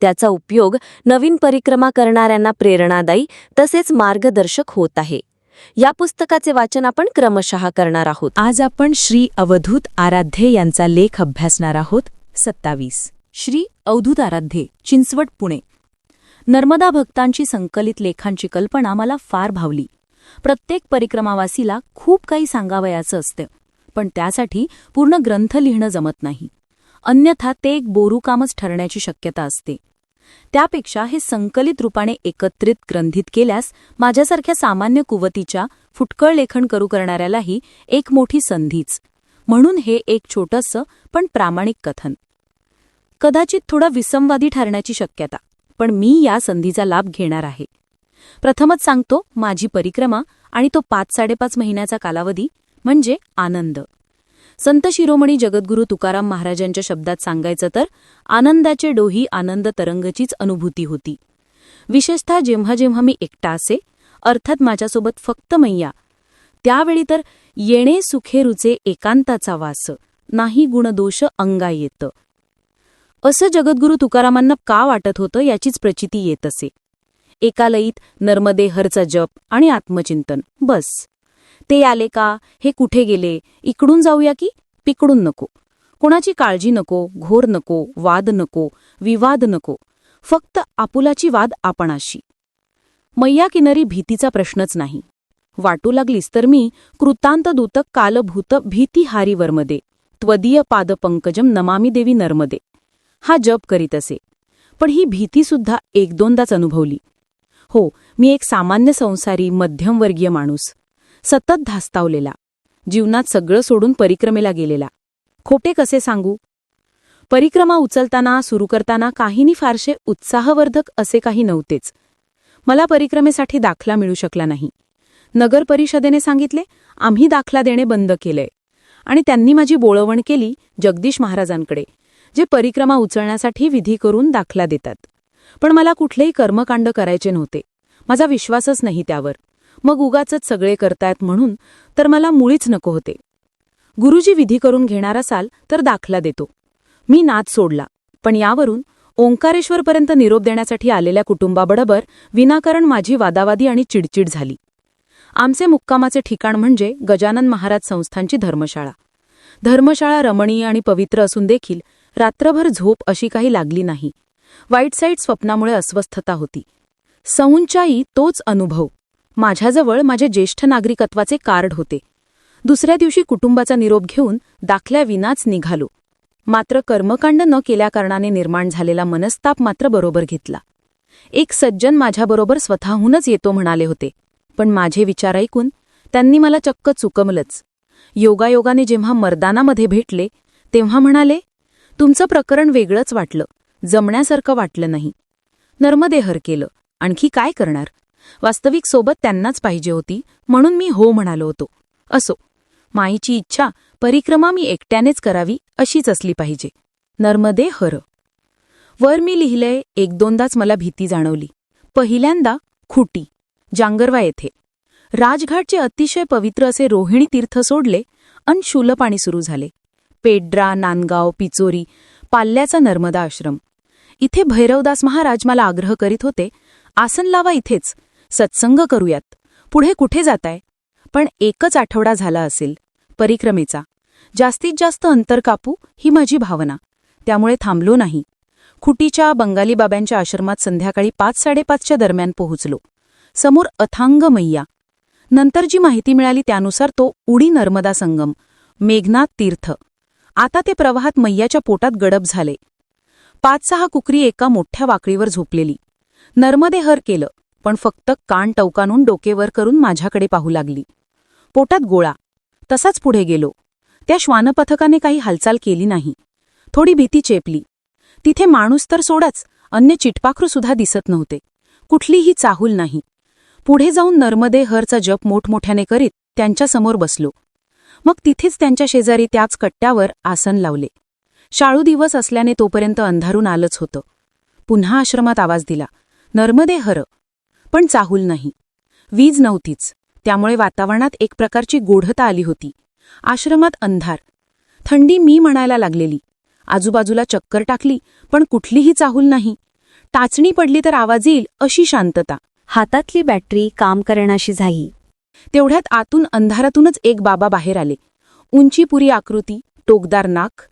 त्याचा उपयोग नवीन परिक्रमा करणाऱ्यांना प्रेरणादायी तसेच मार्गदर्शक होत आहे. या पुस्तकाचे वाचन आपण क्रमशः करणार आहोत. आज आपण श्री अवधूत आराध्ये यांचा लेख अभ्यासणार आहोत. सत्तावीस. श्री अवधूत आराध्ये चिंचवट पुणे. नर्मदा भक्तांची संकलित लेखांची कल्पना मला फार भावली. प्रत्येक परिक्रमावासीला खूप काही सांगावयाचं असतं पण त्यासाठी पूर्ण ग्रंथ लिहिणं जमत नाही. अन्यथा ते एक बोरूकामच ठरण्याची शक्यता असते. त्यापेक्षा हे संकलित रूपाने एकत्रित ग्रंथित केल्यास माझ्यासारख्या सामान्य कुवतीच्या फुटकळ लेखन करू करणाऱ्यालाही एक मोठी संधीच. म्हणून हे एक छोटंसं पण प्रामाणिक कथन. कदाचित थोडा विसंवादी ठरण्याची शक्यता पण मी या संधीचा लाभ घेणार आहे. प्रथमच सांगतो माझी परिक्रमा आणि तो पाच साडेपाच महिन्याचा कालावधी म्हणजे आनंद. संत शिरोमणी जगद्गुरू तुकाराम महाराजांच्या शब्दात सांगायचं तर आनंदाचे डोही आनंद तरंगचीच अनुभूती होती. विशेषतः जेव्हा जेव्हा मी एकटा असे अर्थात माझ्यासोबत फक्त मैया त्यावेळी तर येणे सुखेरूचे एकांताचा वास नाही गुणदोष अंगा येतं. असं जगद्गुरू तुकारामांना का वाटत होतं याचीच प्रचिती येत असे. एका लईत नर्मदे हरचा जप आणि आत्मचिंतन बस. ते आले का? हे कुठे गेले? इकडून जाऊया की? पिकडून नको. कोणाची काळजी नको घोर नको वाद नको विवाद नको. फक्त आपुलाची वाद आपणाशी. मैया किनरी भीतीचा प्रश्नच नाही. वाटू लागलीस तर मी कृतांत दूतक कालभूत वर्मदे. त्वदीय पादपंकजम नमामी देवी नर्मदे. हा जप करीत असे. पण ही भीतीसुद्धा एक दोनदाच अनुभवली. हो मी एक सामान्य संसारी मध्यमवर्गीय माणूस. सतत धास्तावलेला. जीवनात सगळं सोडून परिक्रमेला गेलेला. खोटे कसे सांगू? परिक्रमा उचलताना सुरू करताना काहीनी फारसे उत्साहवर्धक असे काही नव्हतेच. मला परिक्रमेसाठी दाखला मिळू शकला नाही. नगर परिषदेने सांगितले आम्ही दाखला देणे बंद केलंय. आणि त्यांनी माझी बोळवण केली जगदीश महाराजांकडे जे परिक्रमा उचलण्यासाठी विधी करून दाखला देतात. पण मला कुठलेही कर्मकांड करायचे नव्हते. माझा विश्वासच नाही त्यावर. मग उगाच सगळे करतायत म्हणून तर मला मुळीच नको होते. गुरुजी विधी करून घेणार असाल तर दाखला देतो. मी नाद सोडला. पण यावरून ओंकारेश्वरपर्यंत निरोप देण्यासाठी आलेल्या कुटुंबाबरोबर विनाकारण माझी वादावादी आणि चिडचिड झाली. आमचे मुक्कामाचे ठिकाण म्हणजे गजानन महाराज संस्थांची धर्मशाळा. धर्मशाळा रमणीय आणि पवित्र असून देखील रात्रभर झोप अशी काही लागली नाही. वाईट साईट स्वप्नामुळे अस्वस्थता होती. सौंचाई तोच अनुभव. माझ्याजवळ माझे ज्येष्ठ नागरिकत्वाचे कार्ड होते. दुसऱ्या दिवशी कुटुंबाचा निरोप घेऊन दाखल्याविनाच निघालो. मात्र कर्मकांड न केल्याकारणाने निर्माण झालेला मनस्ताप मात्र बरोबर घेतला. एक सज्जन माझ्याबरोबर स्वतःहूनच येतो म्हणाले होते पण माझे विचार ऐकून त्यांनी मला चक्क चुकमलंच. योगायोगाने जेव्हा मर्दानामध्ये भेटले तेव्हा म्हणाले तुमचं प्रकरण वेगळंच वाटलं जमण्यासारखं वाटलं नाही. नर्मदेहर केलं आणखी काय करणार? वास्तविक सोबत त्यांनाच पाहिजे होती म्हणून मी हो म्हणालो होतो. असो माईची इच्छा परिक्रमा मी एकट्यानेच करावी अशीच असली पाहिजे. नर्मदे हर. वर मी लिहिलंय एक दोनदाच मला भीती जाणवली. पहिल्यांदा खुटी जांगरवा येथे. राजघाटचे अतिशय पवित्र असे रोहिणी तीर्थ सोडले अन शूलपाणी सुरू झाले. पेड्रा नांदगाव पिचोरी पाल्याचा नर्मदा आश्रम. इथे भैरवदास महाराज मला आग्रह करीत होते आसन लावा इथेच सत्संग करूयात. पुढे कुठे जाताय? पण एकच आठवडा झाला असेल परिक्रमेचा. जास्तीत जास्त अंतर कापू ही माझी भावना. त्यामुळे थांबलो नाही. खुटीच्या बंगाली बाब्यांच्या आश्रमात संध्याकाळी पाच साडेपाचच्या दरम्यान पोहोचलो. समोर अथांग मैया. नंतर जी माहिती मिळाली त्यानुसार तो उडी नर्मदा संगम मेघनाथ तीर्थ. आता ते प्रवाहात मैयाच्या पोटात गडप झाले. पाच सहा कुकरी एका मोठ्या वाकळीवर झोपलेली. नर्मदे हर केलं. पण फक्त कान टवकानून डोकेवर करून माझ्याकडे पाहू लागली. पोटात गोळा. तसाच पुढे गेलो. त्या श्वानपथकाने काही हालचाल केली नाही. थोडी भीती चेपली. तिथे माणूस तर सोडाच अन्य चिटपाखरू सुद्धा दिसत नव्हते. कुठलीही चाहूल नाही. पुढे जाऊन नर्मदे हरचा जप मोठमोठ्याने करीत त्यांच्यासमोर बसलो. मग तिथेच त्यांच्या शेजारी त्याच कट्ट्यावर आसन लावले. शाळू दिवस असल्याने तोपर्यंत अंधारून आलंच होतं. पुन्हा आश्रमात आवाज दिला. नर्मदे हर. पण चाहूल नाही. वीज नव्हतीच. त्यामुळे वातावरणात एक प्रकारची गोढता आली होती. आश्रमात अंधार. थंडी मी म्हणायला लागलेली. आजूबाजूला चक्कर टाकली पण कुठलीही चाहूल नाही. टाचणी पडली तर आवाज येईल अशी शांतता. हातातली बॅटरी काम करण्याशी झाली. तेवढ्यात आतून अंधारातूनच एक बाबा बाहेर आले. उंचीपुरी आकृती टोकदार नाक.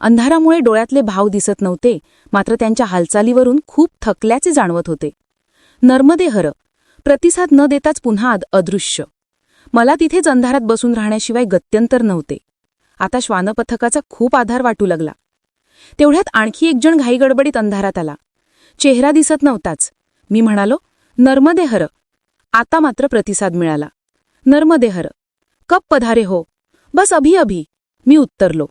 अंधारामुळे डोळ्यातले भाव दिसत नव्हते मात्र त्यांच्या हालचालीवरून खूप थकल्याचे जाणवत होते. नर्मदे हर प्रतिसाद न देताच पुन्हा अदृश्य. मला तिथेच अंधारात बसून राहण्याशिवाय गत्यंतर नव्हते. आता श्वानपथकाचा खूप आधार वाटू लागला. तेवढ्यात आणखी एक जण घाईगडबडीत अंधारात आला. चेहरा दिसत नव्हताच. मी म्हणालो नर्मदे हर आता मात्र प्रतिसाद मिळाला. नर्मदे हर कप पधारे हो. बस अभी अभी. मी उत्तरलो.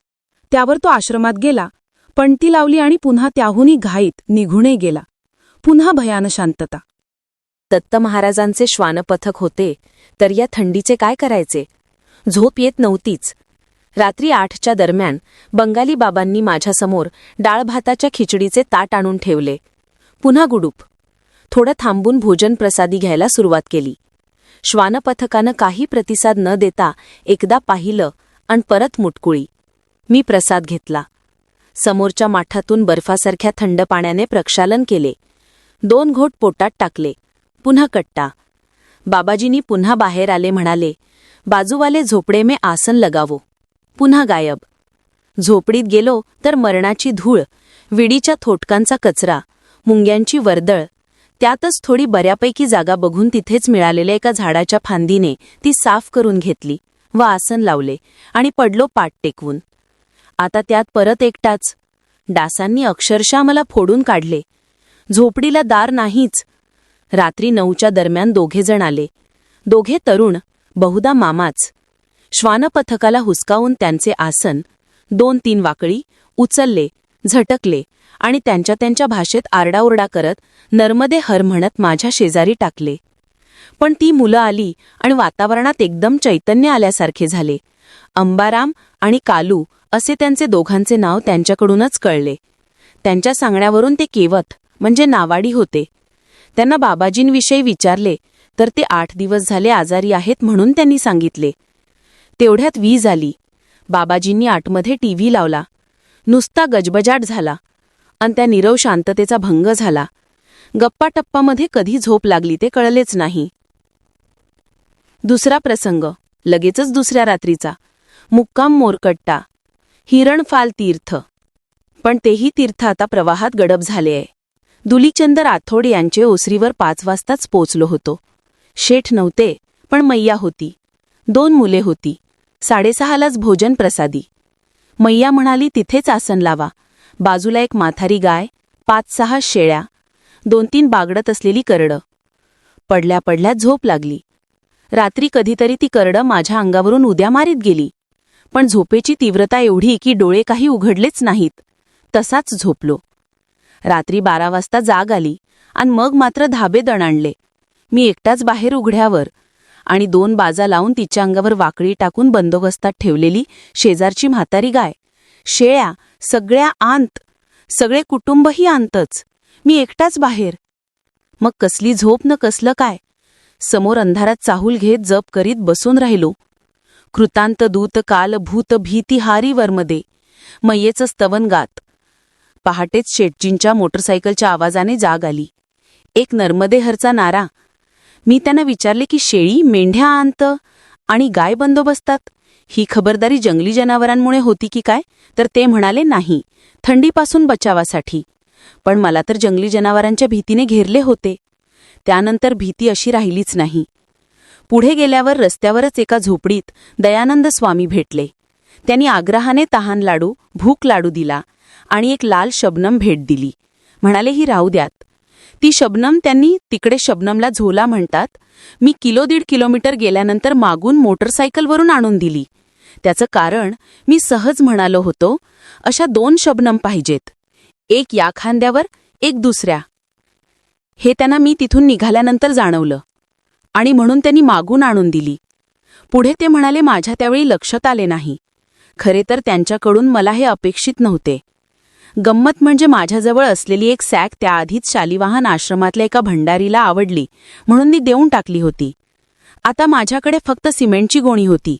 त्यावर तो आश्रमात गेला. पणती लावली आणि पुन्हा त्याहूनही घाईत निघूनही गेला. पुन्हा भयान शांतता. दत्त महाराजांचे श्वानपथक होते तर या थंडीचे काय करायचे? झोप येत नव्हतीच. रात्री आठच्या दरम्यान बंगाली बाबांनी माझ्यासमोर डाळ भाताच्या खिचडीचे ताट आणून ठेवले. पुन्हा गुडूप. थोडं थांबून भोजन प्रसादी घ्यायला सुरुवात केली. श्वानपथकानं काही प्रतिसाद न देता एकदा पाहिलं आणि परत मुटकुळी. मी प्रसाद घेतला. समोरच्या माठातून बर्फासारख्या थंड पाण्याने प्रक्षालन केले. दोन घोट पोटात टाकले. पुन्हा कट्टा. बाबाजींनी पुन्हा बाहेर आले म्हणाले बाजूवाले झोपडे में आसन लगावो. पुन्हा गायब. झोपडीत गेलो तर मरणाची धूळ विडीच्या थोटकांचा कचरा मुंग्यांची वर्दळ त्यातच थोडी बऱ्यापैकी जागा बघून तिथेच मिळालेल्या एका झाडाच्या फांदीने ती साफ करून घेतली व आसन लावले आणि पडलो पाठ टेकवून. आता त्यात परत एकटाच. डासांनी अक्षरशः मला फोडून काढले. झोपडीला दार नाहीच रात्री नऊच्या दरम्यान दोघेजण आले. दोघे तरुण बहुधा मामाच. श्वानपथकाला हुसकावून त्यांचे आसन दोन तीन वाकळी उचलले झटकले आणि त्यांच्या त्यांच्या भाषेत आरडाओरडा करत नर्मदे हर म्हणत माझ्या शेजारी टाकले. पण ती मुलं आली आणि वातावरणात एकदम चैतन्य आल्यासारखे झाले. अंबाराम आणि कालू असे त्यांचे दोघांचे नाव त्यांच्याकडूनच कळले. त्यांच्या सांगण्यावरून ते केवत म्हणजे नावाडी होते. त्यांना बाबाजींविषयी विचारले तर ते आठ दिवस झाले आजारी आहेत म्हणून त्यांनी सांगितले. तेवढ्यात वीज आली. बाबाजींनी आटमध्ये टीव्ही लावला. नुसता गजबजाट झाला. आणि त्या नीरव शांततेचा भंग झाला. गप्पाटप्पामध्ये कधी झोप लागली ते कळलेच नाही. दुसरा प्रसंग. लगेचच दुसऱ्या रात्रीचा. मुक्काम मोरकट्टा. हिरणफाल तीर्थ. पण तेही तीर्थ आता प्रवाहात गडप झाले आहे. दुलीचंद राठोड यांचे ओसरीवर पाच वाजताच पोचलो होतो. शेठ नव्हते पण मैया होती. दोन मुले होती. साडेसहालाच भोजन प्रसादी. मैया म्हणाली तिथेच आसन लावा. बाजूला एक माथारी गाय पाच सहा शेळ्या दोन तीन बागडत असलेली करडं. पडल्या पडल्या झोप लागली. रात्री कधीतरी ती करडं माझ्या अंगावरून उद्या मारीत गेली. पण झोपेची तीव्रता एवढी की डोळे काही उघडलेच नाहीत. तसाच झोपलो. रात्री बारा वाजता जाग आली आणि मग मात्र धाबे दणाणले मी एकटाच बाहेर उघड्यावर आणि दोन बाजा लावून तिच्या अंगावर वाकडी टाकून बंदोबस्तात ठेवलेली शेजारची म्हातारी गाय शेळ्या सगळ्या आंत सगळे कुटुंबही आंतच. मी एकटाच बाहेर. मग कसली झोप न कसलं काय? समोर अंधारात चाहूल घेत जप करीत बसून राहिलो. कृतांत दूत काल भूत भीतिहारी वर्मदे. मय्येचं स्तवन गात. पहाटेच शेटजींच्या मोटरसायकलच्या आवाजाने जाग आली. एक नर्मदेहरचा नारा. मी त्यांना विचारले की शेळी मेंढ्या आणत आणि गाय बंदोबस्तात? ही खबरदारी जंगली जनावरांमुळे होती की काय? तर ते म्हणाले नाही थंडीपासून बचावासाठी. पण मला तर जंगली जनावरांच्या भीतीने घेरले होते. त्यानंतर भीती अशी राहिलीच नाही. पुढे गेल्यावर रस्त्यावरच एका झोपडीत दयानंद स्वामी भेटले. त्यांनी आग्रहाने तहान लाडू भूक लाडू दिला. आणि एक लाल शबनम भेट दिली. म्हणाले ही राहू द्यात. ती शबनम त्यांनी तिकडे शबनमला झोला म्हणतात. मी किलो दीड किलोमीटर गेल्यानंतर मागून मोटरसायकलवरून आणून दिली. त्याचं कारण मी सहज म्हणालो होतो अशा दोन शबनम पाहिजेत. एक या खांद्यावर एक दुसऱ्या. हे त्यांना मी तिथून निघाल्यानंतर जाणवलं. आणि म्हणून त्यांनी मागून आणून दिली. पुढे ते म्हणाले माझ्या त्यावेळी लक्षात आले नाही. खरे तर त्यांच्याकडून मला हे अपेक्षित नव्हते. गंमत म्हणजे माझ्याजवळ असलेली एक सॅक त्याआधीच शालिवाहन आश्रमातल्या एका भंडारीला आवडली म्हणून मी देऊन टाकली होती. आता माझ्याकडे फक्त सिमेंटची गोणी होती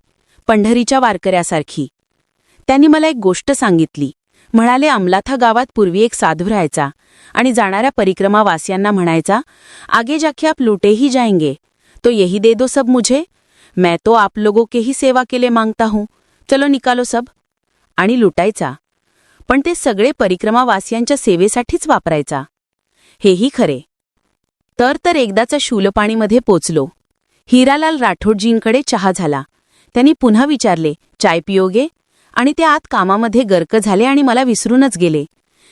पंढरीच्या वारकऱ्यासारखी. त्यांनी मला एक गोष्ट सांगितली. म्हणाले अमलाथा गावात पूर्वी एक साधू राहायचा आणि जाणाऱ्या परिक्रमावासियांना म्हणायचा आगे जाके आप लुटे ही जाएंगे तो यही दे दो सब मुझे मैं तो आप लोगों के ही सेवा केले मागता हूं चलो निकालो सब आणि लुटायचा. पण ते सगळे परिक्रमावासियांच्या सेवेसाठीच वापरायचा. हेही खरे. तर तर एकदाचा शूलपाणीमध्ये पोचलो. हिरालाल राठोडजींकडे चहा झाला. त्यांनी पुन्हा विचारले चाय पियोगे आणि ते आत कामामध्ये गर्क झाले आणि मला विसरूनच गेले.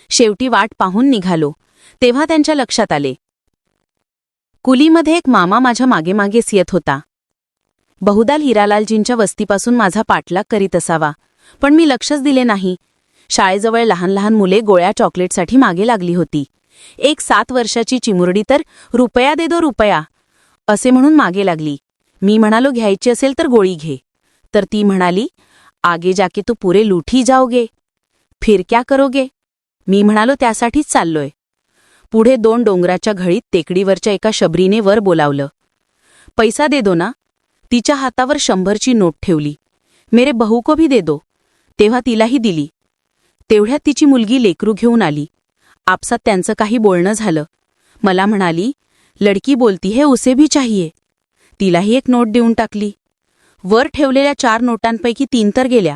शेवटी वाट पाहून निघालो. तेव्हा त्यांच्या लक्षात आले. कुलीमध्ये एक मामा माझ्या मागेमागेच येत होता. बहुदाल हिरालालजींच्या वस्तीपासून माझा पाठलाग करीत असावा. पण मी लक्षच दिले नाही. शाळेजवळ लहान लहान मुले गोळ्या चॉकलेटसाठी मागे लागली होती. एक सात वर्षाची चिमुरडी तर रुपया दे दो रुपया असे म्हणून मागे लागली. मी म्हणालो घ्यायची असेल तर गोळी घे. तर ती म्हणाली आगे जाके तू पुरे लुठी जाओगे फिर क्या करोगे. मी म्हणालो त्यासाठीच चाललोय. पुढे दोन डोंगराच्या घळीत टेकडीवरच्या एका शबरीने वर बोलावलं. पैसा दे दो ना. तिच्या हातावर शंभरची नोट ठेवली. मेरे बहू को भी दे दो. तेव्हा तिलाही दिली. तेवढ्यात तिची मुलगी लेकरू घेऊन आली. आपसात त्यांचं काही बोलणं झालं. मला म्हणाली लडकी बोलती है उसे भी चाहिए. तिलाही एक नोट देऊन टाकली. वर ठेवलेल्या चार नोटांपैकी तीन तर गेल्या.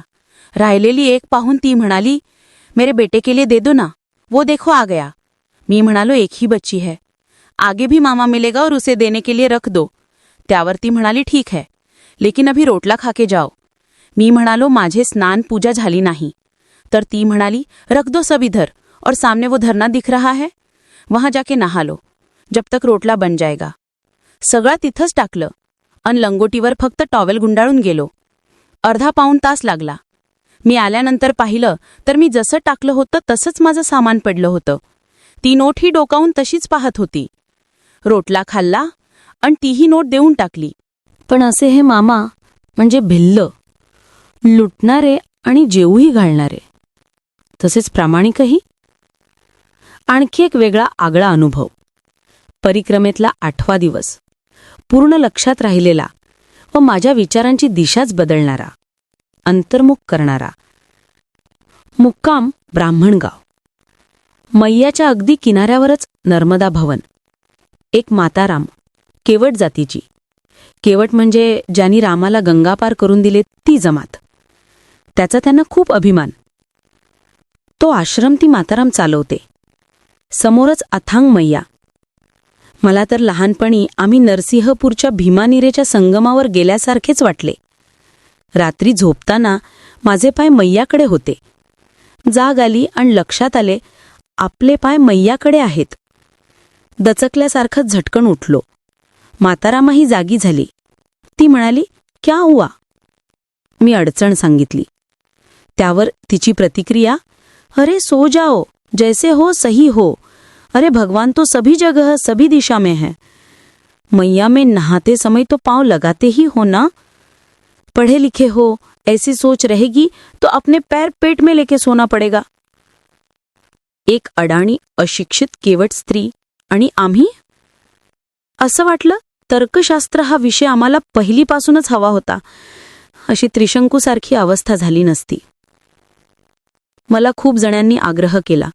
राहिलेली एक पाहून ती म्हणाली मेरे बेटे के लिए दे दो ना. वो देखो आ गया. मी म्हणालो एक ही बच्ची है. आगे भी मामा मिलेगा और उसे देने के लिए रख दो. त्यावर ती म्हणाली ठीक है. लेकिन अभी रोटला खाके जाओ. मी म्हणालो माझे स्नान पूजा झाली नाही. तर ती म्हणाली रख दो सब इधर और सामने वो धरना दिख रहा है वहां जाके नहा लो जब तक रोटला बन जाएगा सगळा तिथंच टाकलं अन लंगोटीवर फक्त टॉवेल गुंडाळून गेलो. अर्धा पाऊण तास लागला. मी आल्यानंतर पाहिलं तर मी जसं टाकलं होतं तसंच माझं सामान पडलं होतं. ती नोट ही डोकावून तशीच पाहत होती. रोटला खाल्ला आणि तीही नोट देऊन टाकली. पण असे हे मामा म्हणजे भिल्ल. लुटणारे आणि जेवूही घालणारे. तसेच प्रामाणिकही. आणखी एक वेगळा आगळा अनुभव. परिक्रमेतला आठवा दिवस. पूर्ण लक्षात राहिलेला व माझ्या विचारांची दिशाच बदलणारा. अंतर्मुख करणारा. मुक्काम ब्राह्मणगाव. मैयाच्या अगदी किनाऱ्यावरच नर्मदा भवन. एक माताराम केवट जातीची. केवट म्हणजे ज्यांनी रामाला गंगापार करून दिले ती जमात. त्याचा त्यांना खूप अभिमान. तो आश्रम ती माताराम चालवते. समोरच अथांग मैया. मला तर लहानपणी आम्ही नरसिंहपूरच्या भीमानिरेच्या संगमावर गेल्यासारखेच वाटले. रात्री झोपताना माझे पाय मैयाकडे होते. जाग आली आणि लक्षात आले आपले पाय मैयाकडे आहेत. दचकल्यासारखं झटकन उठलो. मातारामाही जागी झाली. ती म्हणाली क्या हुआ? मी अडचण सांगितली. त्यावर तिची प्रतिक्रिया अरे सो जाओ जैसे हो सही हो। अरे भगवान तो सभी जगह सभी दिशा में है। मैया में नहाते समय तो पांव लगाते ही हो ना? पढ़े लिखे हो ऐसी सोच रहेगी तो अपने पैर पेट में लेके सोना पड़ेगा। एक अडाणी अशिक्षित केवट स्त्री आणि आम्ही? असं वाटलं तर्कशास्त्र हा विषय आम्हाला पहिलीपासूनच हवा होता. अशी त्रिशंकूसारखी अवस्था झाली नसती. मला खूप जणांनी आग्रह केला.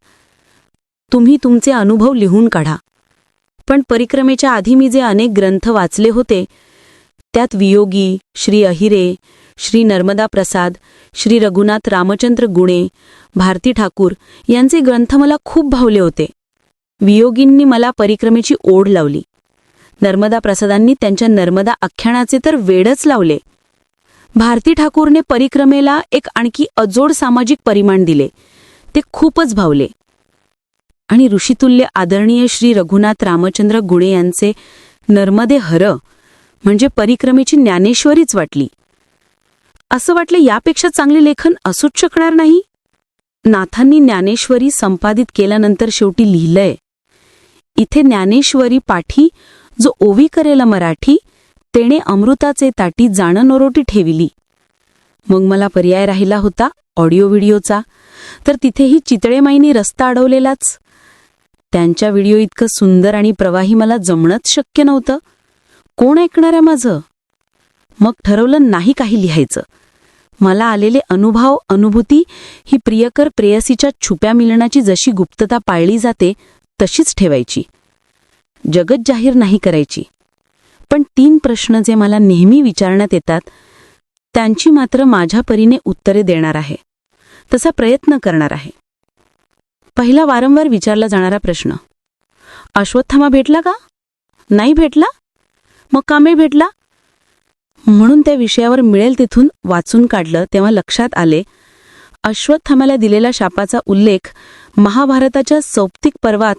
तुम्ही तुमचे अनुभव लिहून काढा. पण परिक्रमेच्या आधी मी जे अनेक ग्रंथ वाचले होते त्यात वियोगी श्री अहिरे श्री नर्मदा प्रसाद श्री रघुनाथ रामचंद्र गुणे भारती ठाकूर यांचे ग्रंथ मला खूप भावले होते. वियोगींनी मला परिक्रमेची ओढ लावली. नर्मदा प्रसादांनी त्यांच्या नर्मदा आख्यानाचे तर वेडच लावले. भारती ठाकूरने परिक्रमेला एक आणखी अजोड सामाजिक परिमाण दिले. ते खूपच भावले. आणि ऋषितुल्य आदरणीय श्री रघुनाथ रामचंद्र गुणे यांचे नर्मदे हर म्हणजे परिक्रमेची ज्ञानेश्वरीच वाटली. असं वाटलं यापेक्षा चांगले लेखन असूच शकणार नाही? नाथांनी ज्ञानेश्वरी संपादित केल्यानंतर शेवटी लिहिलंय. इथे ज्ञानेश्वरी पाठी जो ओवी करेल मराठी तेने अमृताचे ताटी जाणं नोरोटी ठेविली. मग मला पर्याय राहिला होता ऑडिओ व्हिडिओचा. तर तिथेही चितळेमाईनी रस्ता अडवलेलाच. त्यांच्या व्हिडिओ इतकं सुंदर आणि प्रवाही मला जमणंच शक्य नव्हतं. कोण ऐकणार आहे माझं? मग ठरवलं नाही काही लिहायचं. मला आलेले अनुभव अनुभूती ही प्रियकर प्रेयसीच्या छुप्या मिलनाची जशी गुप्तता पाळली जाते तशीच ठेवायची. जगत जाहीर नाही करायची. पण तीन प्रश्न जे मला नेहमी विचारण्यात येतात त्यांची मात्र माझ्या परीने उत्तरे देणार आहे. तसा प्रयत्न करणार आहे. पहिला वारंवार विचारला जाणारा प्रश्न. अश्वत्थामा भेटला का? नाही भेटला? मग कामे भेटला? म्हणून त्या विषयावर मिळेल तिथून वाचून काढलं तेव्हा लक्षात आले अश्वत्थामाला दिलेला शापाचा उल्लेख महाभारताच्या सौप्तिक पर्वात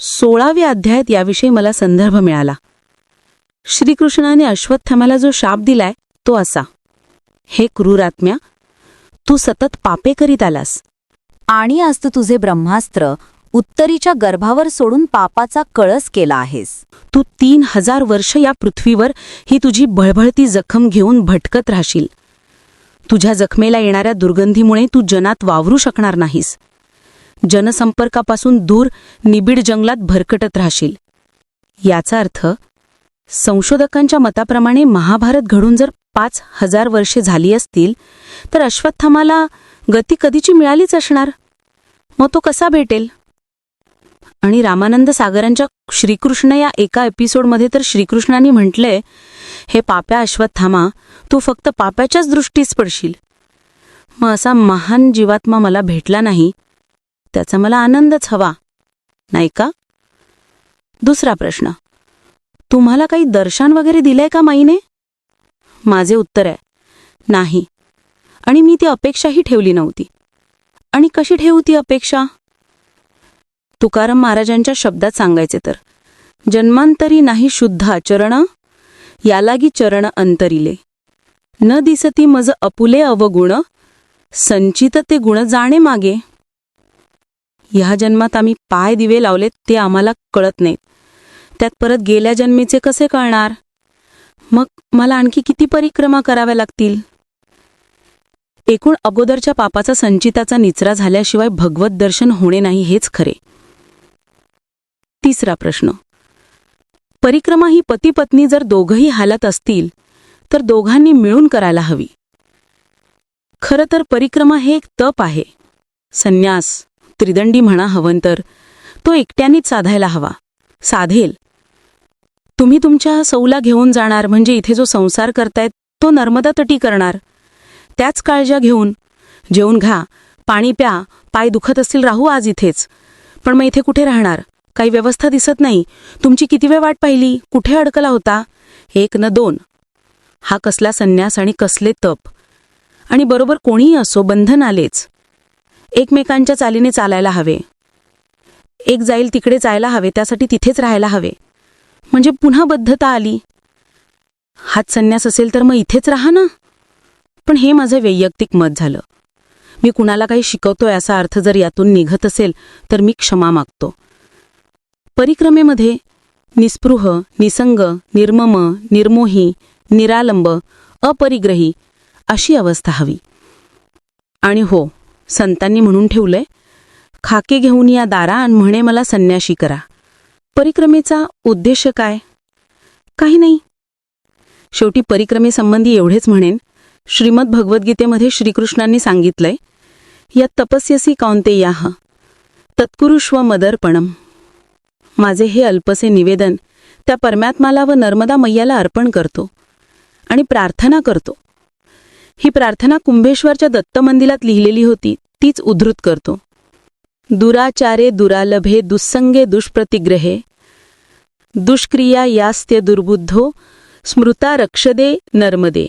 सोळाव्या अध्यायात याविषयी मला संदर्भ मिळाला. श्रीकृष्णाने अश्वत्थामाला जो शाप दिलाय तो असा. हे क्रूरात्म्या तू सतत पापे करीत आलास. आणि आज तू तुझे ब्रह्मास्त्र उत्तरीच्या गर्भावर सोडून पापाचा कळस केला आहेस. तू तीन हजार वर्ष या पृथ्वीवर ही तुझी भळभळती जखम घेऊन भटकत राहशील. तुझ्या जखमेला येणाऱ्या दुर्गंधीमुळे तू जनात वावरू शकणार नाहीस. जनसंपर्कापासून दूर निबिड जंगलात भरकटत राहशील. याचा अर्थ संशोधकांच्या मताप्रमाणे महाभारत घडून जर पाच हजार वर्षे झाली असतील तर अश्वत्थामाला गती कधीची मिळालीच असणार? मग तो कसा भेटेल? आणि रामानंद सागरांच्या श्रीकृष्ण या एका एपिसोडमध्ये तर श्रीकृष्णांनी म्हटलंय हे पाप्या अश्वत्थामा तू फक्त पाप्याच्याच दृष्टीस पडशील. मग असा महान जीवात्मा मला भेटला नाही त्याचा मला आनंदच हवा. नाही का? दुसरा प्रश्न. तुम्हाला काही दर्शन वगैरे दिलंय का माईने? माझे उत्तर आहे नाही. आणि मी ती अपेक्षाही ठेवली नव्हती. आणि कशी ठेवू ती अपेक्षा? तुकाराम महाराजांच्या शब्दात सांगायचे तर जन्मांतरी नाही शुद्ध आचरण यालागी चरण अंतरिले. न दिसती मज अपुले अवगुण संचित ते गुण जाणे मागे. ह्या जन्मात आम्ही पाय दिवे लावलेत ते आम्हाला कळत नाहीत. त्यात परत गेल्या जन्मीचे कसे कळणार? मग मला आणखी किती परिक्रमा कराव्या लागतील? एकूण अगोदरच्या पापाचा संचिताचा निचरा झाल्याशिवाय भगवत दर्शन होणे नाही हेच खरे. तिसरा प्रश्न. परिक्रमा ही पती पत्नी जर दोघंही हालत असतील तर दोघांनी मिळून करायला हवी. खरं तर परिक्रमा हे एक तप आहे. संन्यास त्रिदंडी म्हणा हवं तर तो एकट्यानेच साधायला हवा. साधेल तुम्ही तुमच्या सौला घेऊन जाणार म्हणजे इथे जो संसार करतायत तो नर्मदा तटी करणार. त्याच काळज्या घेऊन जेवून घ्या पाणी प्या पाय दुखत असतील राहू आज इथेच. पण मग इथे कुठे राहणार? काही व्यवस्था दिसत नाही. तुमची किती वेळ वाट पाहिली? कुठे अडकला होता? एक न दोन. हा कसला संन्यास आणि कसले तप. आणि बरोबर कोणीही असो बंधन आलेच. एकमेकांच्या चालीने चालायला हवे. एक जाईल तिकडे जायला हवे त्यासाठी तिथेच राहायला हवे. म्हणजे पुन्हा बद्धता आली. हात संन्यास असेल तर मग इथेच राहा ना. पण हे माझं वैयक्तिक मत झालं. मी कुणाला काही शिकवतोय असा अर्थ जर यातून निघत असेल तर मी क्षमा मागतो. परिक्रमेमध्ये निस्पृह निसंग निर्मम निर्मोही निरालंब अपरिग्रही अशी अवस्था हवी. आणि हो संतांनी म्हणून ठेवलंय खाके घेऊन या दारा आणि म्हणे मला संन्याशी करा. परिक्रमेचा उद्देश काय? काही नाही. शेवटी परिक्रमेसंबंधी एवढेच म्हणेन. श्रीमद भगवद्गीतेमध्ये श्रीकृष्णांनी सांगितलंय या तपस्यसी कौंतेयाह तत्कुरुष्व मदर्पणम माझे हे अल्पसे निवेदन त्या परमात्माला व नर्मदा मैयाला अर्पण करतो आणि प्रार्थना करतो. ही प्रार्थना कुंभेश्वरच्या दत्तमंदिरात लिहिलेली होती तीच उद्धृत करतो. दुराचारे दुरालभे दुस्संगे दुष्प्रतिग्रहे दुष्क्रिया यास्त्य दुर्बुद्धो स्मृता रक्षदे नर्मदे।